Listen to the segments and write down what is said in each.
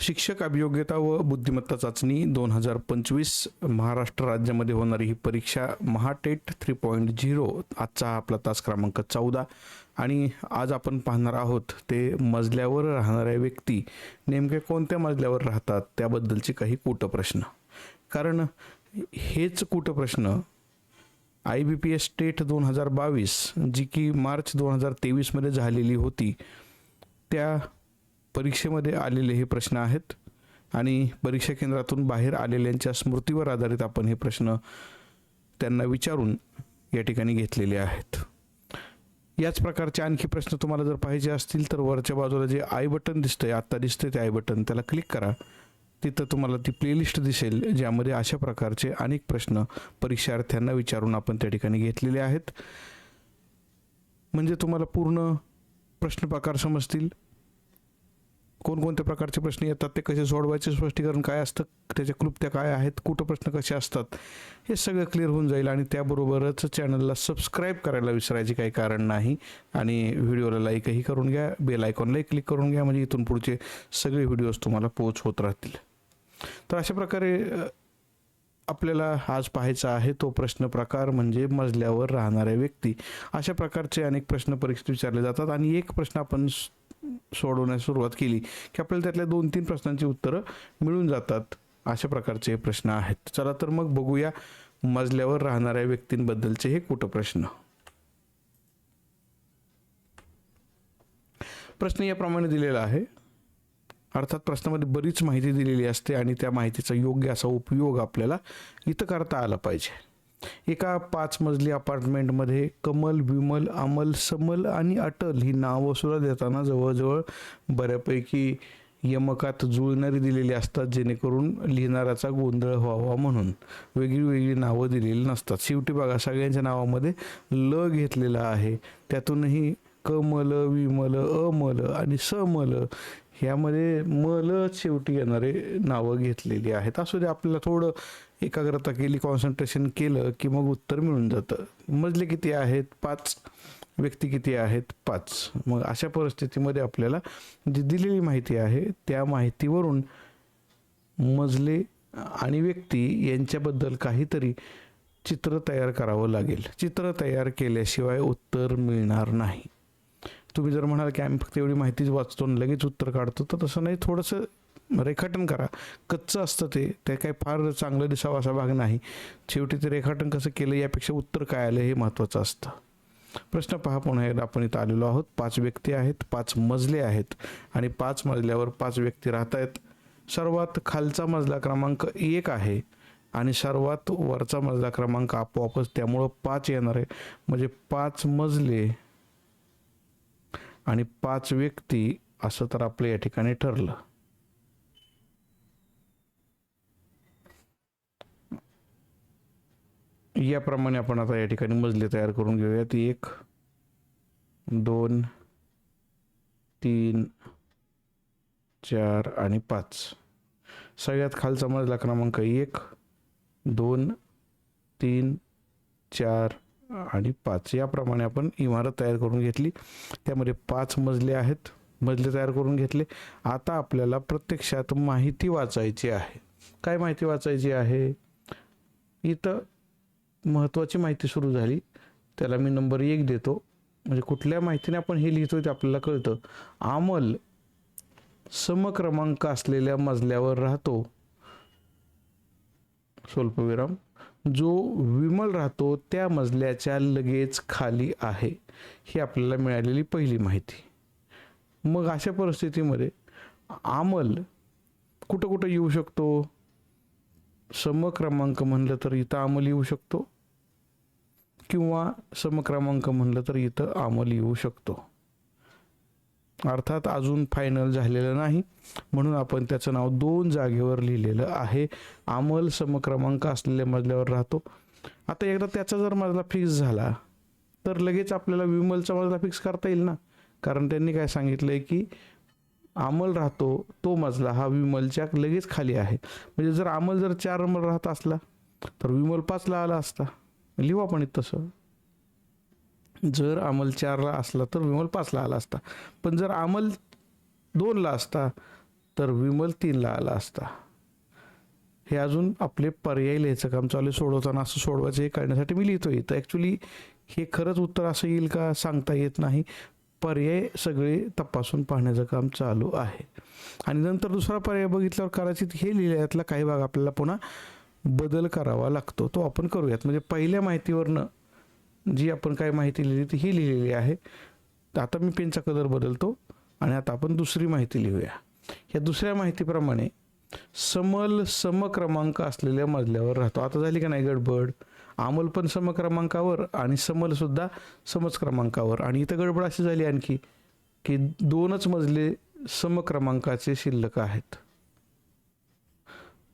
शिक्षक अभियोग्यता व बुद्धिमत्ता चाचणी दोन हजार पंचवीस महाराष्ट्र राज्यामध्ये होणारी ही परीक्षा महाटेट थ्री पॉईंट झिरो आजचा आपला तास क्रमांक चौदा. आणि आज आपण पाहणार आहोत ते मजल्यावर राहणाऱ्या व्यक्ती नेमके कोणत्या मजल्यावर राहतात त्याबद्दलचे काही कूटप्रश्न. कारण हेच कूटप्रश्न I B P S state दोन हजार बावीस जी की मार्च दोन हजार तेवीसमध्ये झालेली होती त्या परीक्षेमध्ये आलेले हे प्रश्न आहेत आणि परीक्षा केंद्रातून बाहेर आलेल्यांच्या स्मृतीवर आधारित आपण हे प्रश्न त्यांना विचारून या ठिकाणी घेतलेले आहेत. याच प्रकारचे आणखी प्रश्न तुम्हाला जर पाहिजे असतील तर वरच्या बाजूला जे आय बटन दिसतंय आत्ता दिसतंय ते आय बटन त्याला क्लिक करा. तिथं तुम्हाला ती प्लेलिस्ट दिसेल ज्यामध्ये अशा प्रकारचे अनेक प्रश्न परीक्षार्थ्यांना विचारून आपण त्या ठिकाणी घेतलेले आहेत. म्हणजे तुम्हाला पूर्ण प्रश्न प्रकार समजतील. कोणकोणत्या प्रकारचे प्रश्न येतात ते कसे सोडवायचे स्पष्टीकरण काय असतं त्याच्या क्लुप्त्या काय आहेत कुठं प्रश्न कसे असतात हे सगळं क्लिअर होऊन जाईल आणि त्याबरोबरच चॅनलला सबस्क्राईब करायला विसरायचे काही कारण नाही. आणि व्हिडिओला लाईकही करून घ्या बेल आयकॉनलाही क्लिक करून घ्या म्हणजे इथून पुढचे सगळे व्हिडिओज तुम्हाला पोच होत राहतील. तर अशा प्रकारे आपल्याला आज पाहायचा आहे तो प्रश्न प्रकार म्हणजे मजल्यावर राहणाऱ्या व्यक्ती. अशा प्रकारचे अनेक प्रश्न परीक्षेत विचारले जातात आणि एक प्रश्न आपण सोडवण्यास सुरुवात केली की आपल्याला त्यातल्या दोन तीन प्रश्नांची उत्तरं मिळून जातात. अशा प्रकारचे हे प्रश्न आहेत. चला तर मग बघूया मजल्यावर राहणाऱ्या व्यक्तींबद्दलचे हे कुठं प्रश्न. प्रश्न याप्रमाणे दिलेला आहे. अर्थात प्रश्नामध्ये बरीच माहिती दिलेली असते आणि त्या माहितीचा योग्य असा उपयोग आपल्याला इथं करता आला पाहिजे. एका पाच मजली अपार्टमेंटमध्ये कमल विमल अमल समल आणि अटल ही नावं सुद्धा देताना जवळजवळ बऱ्यापैकी यमकात जुळणारी दिलेली असतात जेणेकरून लिहिणाऱ्याचा गोंधळ व्हावा म्हणून. वेगळी वेगळी नावं दिलेली नसतात. शेवटी बघा सगळ्यांच्या नावामध्ये ल घेतलेला आहे. त्यातूनही कमल विमल अमल आणि समल ह्यामध्ये मल शेवटी येणारे नावं घेतलेली आहेत. असू दे आपल्याला थोडं एकाग्रता केली कॉन्सन्ट्रेशन केलं की मग उत्तर मिळून जातं. मजले किती आहेत? पाच. व्यक्ती किती आहेत? पाच. मग अशा परिस्थितीमध्ये आपल्याला जी दिलेली माहिती आहे त्या माहितीवरून मजले आणि व्यक्ती यांच्याबद्दल काहीतरी चित्र तयार करावं लागेल. चित्र तयार केल्याशिवाय उत्तर मिळणार नाही. तुम्ही जर म्हणाल की आम्ही फक्त एवढी माहितीच वाचतो आणि लगेच उत्तर काढतो तर तसं नाही. थोडंसं रेखाटन करा. कच्चं असतं ते. ते काही फार चांगलं दिसावं असा भाग नाही. शेवटी ते रेखाटन कसं केलं यापेक्षा उत्तर काय आलं हे महत्त्वाचं असतं. प्रश्न पहा पुन्हा एकदा. आपण इथं आलेलो आहोत. पाच व्यक्ती आहेत पाच मजले आहेत आणि पाच मजल्यावर पाच व्यक्ती राहत आहेत सर्वात खालचा मजला क्रमांक एक आहे आणि सर्वात वरचा मजला क्रमांक आपोआपच त्यामुळं पाच येणार आहे. म्हणजे पाच मजले आणि पाच व्यक्ती असं तर आपलं या ठिकाणी ठरलं. याप्रमाणे आपण आता या ठिकाणी मजले तयार करून घेऊयात. एक दोन तीन चार आणि पाच. सगळ्यात खालचा मजला क्रमांक एक दोन तीन चार आणि पाच. याप्रमाणे आपण इमारत तयार करून घेतली. त्यामध्ये पाच मजले आहेत. मजले तयार करून घेतले. आता आपल्याला प्रत्यक्षात माहिती वाचायची आहे. काय माहिती वाचायची आहे? इथं महत्त्वाची माहिती सुरू झाली. त्याला मी नंबर एक देतो. म्हणजे कुठल्या माहितीने आपण हे लिहितो ते आपल्याला कळतं. अमल समक्रमांक असलेल्या मजल्यावर राहतो. स्वल्पविराम. जो विमल राहतो त्या मजल्याच्या लगेच खाली आहे. ही आपल्याला मिळालेली पहिली माहिती. मग अशा परिस्थितीमध्ये आमल कुठं कुठं येऊ शकतो? समक्रमांक म्हणलं तर इथं आमल येऊ शकतो. किंवा समक्रमांक म्हणलं तर इथं अमल येऊ शकतो. अर्थात अजून फायनल झालेलं नाही. म्हणून आपण त्याचं नाव दोन जागेवर लिहिलेलं आहे. अमल समक्रमांक असलेल्या मजल्यावर राहतो. आता एकदा त्याचा जर मजला फिक्स झाला तर लगेच आपल्याला विमलचा मजला फिक्स करता येईल ना? कारण त्यांनी काय सांगितलं आहे की अमल राहतो तो मजला हा विमलच्या लगेच खाली आहे. म्हणजे जर अमल जर चार नंबर राहत असला तर विमल पाचला आला असता. लिहू आपण तसं. जर अमल चारला असला तर विमल पाचला आला असता. पण जर अमल दोनला असता तर विमल तीनला आला असता. हे अजून आपले पर्याय लिहायचं काम चालू आहे. सोडवताना असं सोडवायचं हे करण्यासाठी मी लिहितो इथं ॲक्च्युली हे खरंच उत्तर असं येईल का सांगता येत नाही. पर्याय सगळे तपासून पाहण्याचं काम चालू आहे. आणि नंतर दुसरा पर्याय बघितल्यावर कदाचित हे लिहिल्यातला काही भाग आपल्याला पुन्हा बदल करावा लागतो. तो आपण करूयात. म्हणजे पहिल्या माहितीवरनं जी आपण काय माहिती लिहिली ती ही लिहिलेली आहे. तर आता मी पेनचा कलर बदलतो आणि आता आपण दुसरी माहिती लिहूया. या दुसऱ्या माहितीप्रमाणे समल समक्रमांक असलेल्या मजल्यावर राहतो. आता झाली का नाही गडबड? आमल पण समक्रमांकावर आणि समल सुद्धा क्रमांकावर आणि इथं गडबड अशी झाली आणखी की दोनच मजले समक्रमांकाचे शिल्लक आहेत.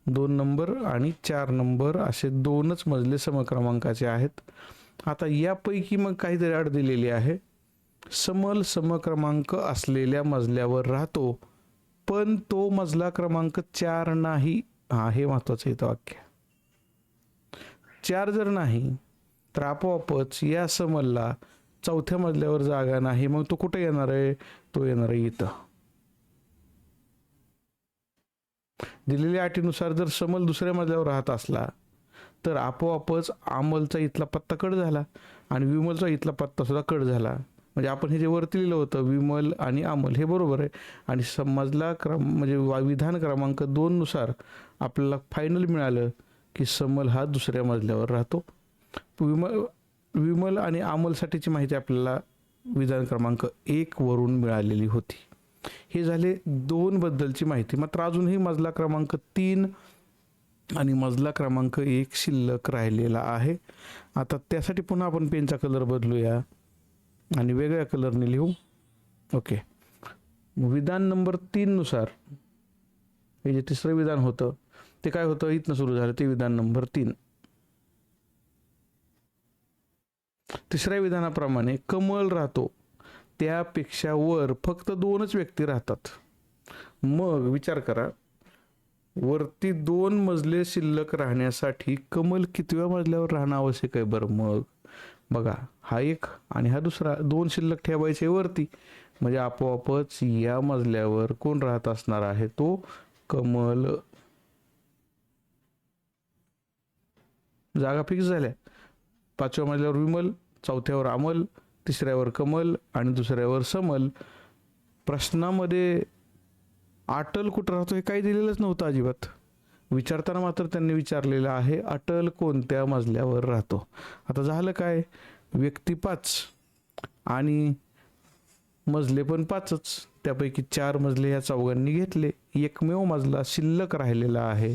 दोन नंबर आणि चार नंबर असे दोनच मजले समक्रमांकाचे आहेत. आता यापैकी मग काहीतरी अड दिलेली आहे. समल समक्रमांक असलेल्या मजल्यावर राहतो पण तो मजला क्रमांक चार नाही. हा हे महत्वाचं इथं वाक्य. चार जर नाही तर आपोआपच या समलला चौथ्या मजल्यावर जागा नाही. मग तो कुठे येणार आहे? तो येणार आहे इथं. दिलेल्या अटीनुसार जर समल दुसऱ्या मजल्यावर राहत असला तर आपोआपच अमलचा इथला पत्ता कट झाला आणि विमलचा इथला पत्ता सुद्धा कट झाला. म्हणजे आपण हे जे वरती लिहिलं होतं विमल आणि अमल हे बरोबर आहे. आणि समजला क्रम म्हणजे वा- विधान क्रमांक दोननुसार आपल्याला फायनल मिळालं की समल हा दुसऱ्या मजल्यावर राहतो. विमल विमल आणि अमलसाठीची माहिती आपल्याला विधान क्रमांक एकवरून मिळालेली होती. हे झाले दोन बद्दलची माहिती. मात्र अजूनही मजला क्रमांक तीन आणि मजला क्रमांक एक शिल्लक राहिलेला आहे. आता त्यासाठी पुन्हा आपण पेनचा कलर बदलूया आणि वेगळ्या कलरने लिहू. ओके विधान नंबर तीननुसार हे जे तिसरं विधान होतं ते काय होतं? इथनं सुरू झालं ते विधान नंबर तीन. तिसऱ्या विधानाप्रमाणे कमल राहतो. त्यापेक्षा वर फक्त दोनच व्यक्ती राहतात. मग विचार करा वरती दोन मजले शिल्लक राहण्यासाठी कमल कितव्या मजल्यावर राहणं आवश्यक आहे बरं मग? बघा हा एक आणि हा दुसरा दोन शिल्लक ठेवायचे वरती. म्हणजे आपोआपच या मजल्यावर कोण राहत असणार आहे? तो कमल. जागा फिक्स झाल्या. पाचव्या मजल्यावर विमल चौथ्यावर अमल. तिसऱ्यावर कमल आणि दुसऱ्यावर समल. प्रश्नामध्ये अटल कुठं राहतो हे काही दिलेलंच नव्हतं अजिबात. विचारताना मात्र त्यांनी विचारलेलं आहे अटल कोणत्या मजल्यावर राहतो? आता झालं काय? व्यक्ती पाच आणि मजले पण पाचच. त्यापैकी चार मजले या चौघांनी घेतले. एकमेव मजला शिल्लक राहिलेला आहे.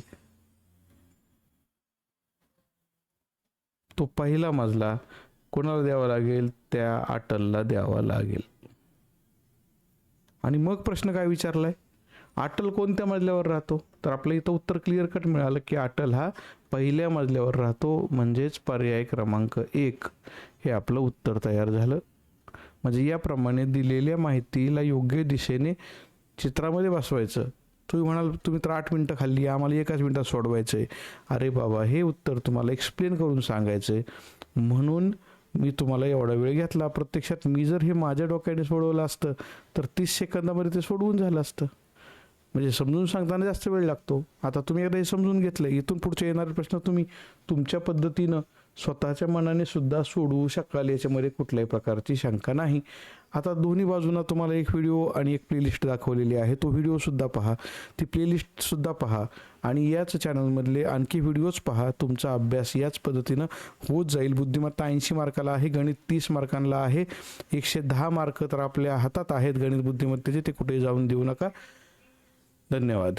तो पहिला मजला कोणाला द्यावा लागेल? त्या अटलला द्यावा लागेल. आणि मग प्रश्न काय विचारलाय? अटल कोणत्या मजल्यावर राहतो? तर आपलं इथं उत्तर क्लिअर कट मिळालं की अटल हा पहिल्या मजल्यावर राहतो म्हणजेच पर्याय क्रमांक एक. हे आपलं उत्तर तयार झालं. म्हणजे याप्रमाणे दिलेल्या माहितीला योग्य दिशेने चित्रामध्ये बसवायचं. तुम्ही म्हणाल तुम्ही तर आठ मिनटं खाल्ली आम्हाला एकाच मिनटात सोडवायचं आहे अरे बाबा हे उत्तर तुम्हाला एक्सप्लेन करून सांगायचं आहे म्हणून मी तुम्हाला एवढा वेळ घेतला. प्रत्यक्षात मी जर हे माझ्या डोक्याने सोडवलं असतं तर तीस सेकंदामध्ये ते सोडवून झालं असतं. म्हणजे समजून सांगताना जास्त वेळ लागतो. आता तुम्ही एकदा हे समजून घेतलं इथून पुढचे येणारे प्रश्न तुम्ही तुमच्या पद्धतीनं स्वतःच्या मनाने सुद्धा सोडवू शकाल याच्यामध्ये कुठल्याही प्रकारची शंका नाही. आता दोन्ही बाजूंना तुम्हाला एक व्हिडिओ आणि एक प्लेलिस्ट दाखवलेली आहे. तो व्हिडिओसुद्धा पहा. ती प्लेलिस्टसुद्धा पहा आणि याच चॅनलमधले आणखी व्हिडिओज पहा. तुमचा अभ्यास याच पद्धतीनं होत जाईल. बुद्धिमत्ता ऐंशी मार्काला आहे गणित तीस मार्कांना आहे. एकशे दहा मार्क तर आपल्या हातात आहेत गणित बुद्धिमत्तेचे. ते कुठे जाऊन देऊ नका. धन्यवाद.